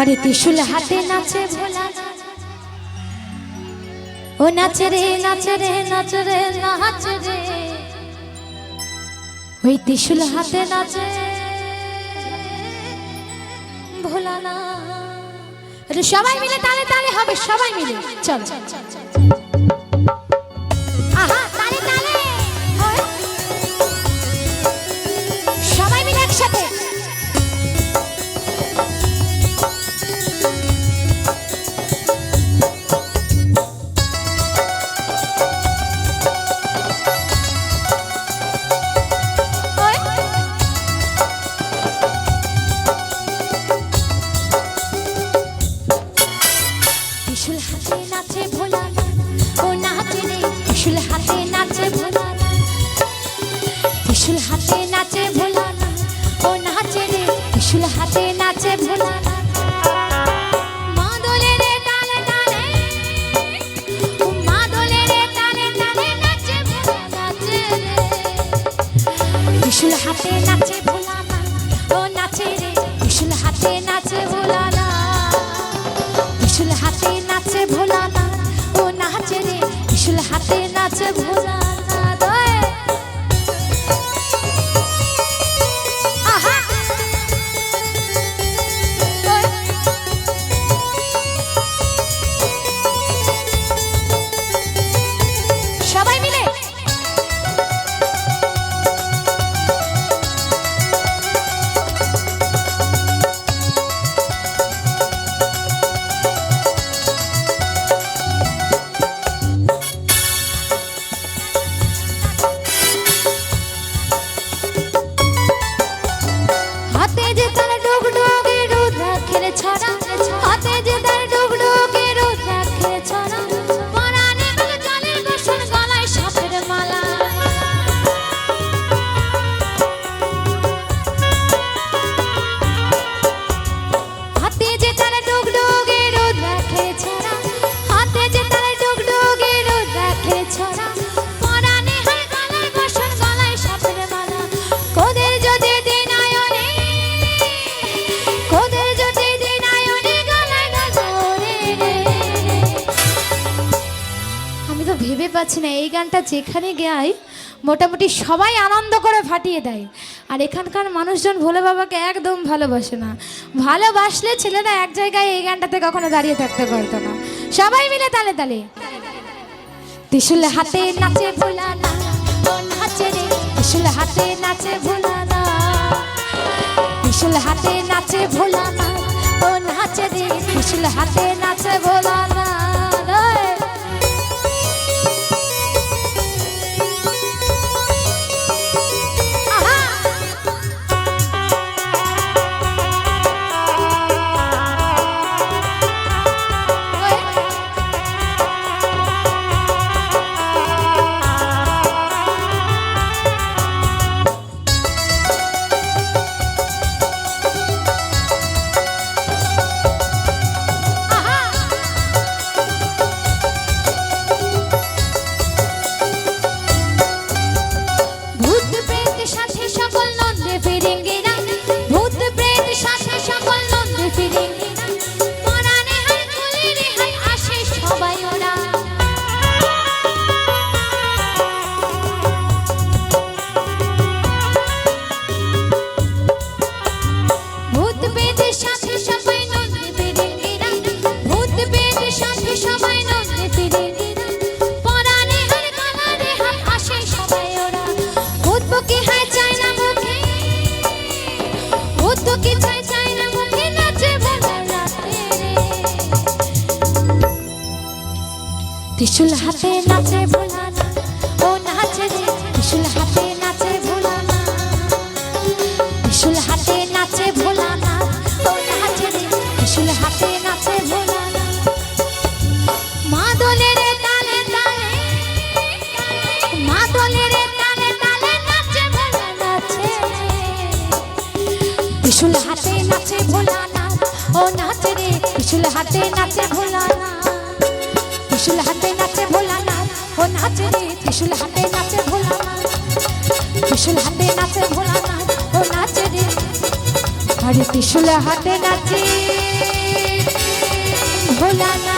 আরে ত্রিশুল হাতে নাচে ভোলা। ও নাচে রে নাচে রে নাচে রে নাচে রে। ওই ত্রিশুল হাতে নাচে। ভোলা না। সবাই মিলে তালে তালে হবে, সবাই মিলে। চল। আহা নাচে ভোলা ও নাচে রে, ত্রিশুল হাতে নাচে ভোলা মা দোলে রে তালে তালে, ও মা দোলে রে তালে তালে নাচে ভোলা নাচে ত্রিশুল হাতে নাচে ভোলা না ও নাচে রে, ত্রিশুল নাচে ভোলা না ত্রিশুল নাচে ভোলা না ও নাচে রে হাতে নাচে ভোলা ভেবে পাচ্ছি না, এই গানটা যেখানে গাই মোটামুটি সবাই আনন্দ করে ফাটিয়ে দেয়। আর এখানকার মানুষজন ভোলে বাবাকে একদম ভালোবাসে না। ভালোবাসলে ছেলেরা এক জায়গায় এই গানটাতে কখনো দাঁড়িয়ে থাকতে পারতো না। সবাই মিলে তালে তালে। ত্রিশুল হাতে নাচে ভোলা না রে। হাতে নাচে ভোলা না হাতে নাচে ভোলা না ও নাচে রে। ত্রিশুল হাতে নাচে ভোলা না। ত্রিশুল হাতে নাচে ভোলা না ও নাচে ত্রিশুল হাতে নাচে ভোলা না ত্রিশুল হাতে নাচে ভোলা না ও নাচে ত্রিশুল হাতে নাচে ভোলা না মা দোলে রে তালে তালে মা দোলে রে তালে তালে নাচে ভোলা নাচে ত্রিশুল হাতে নাচে ভোলা না ও নাচে রে ত্রিশুল হাতে নাচে ভোলা না ত্রিশুল হাতে নাচে ভোলানাথ ও নাচে রে, ত্রিশুল হাতে নাচে ভোলানাথ ত্রিশুল হাতে নাচে ভোলানাথ ও নাচে রে। আরে ত্রিশুল হাতে নাচে ভোলানাথ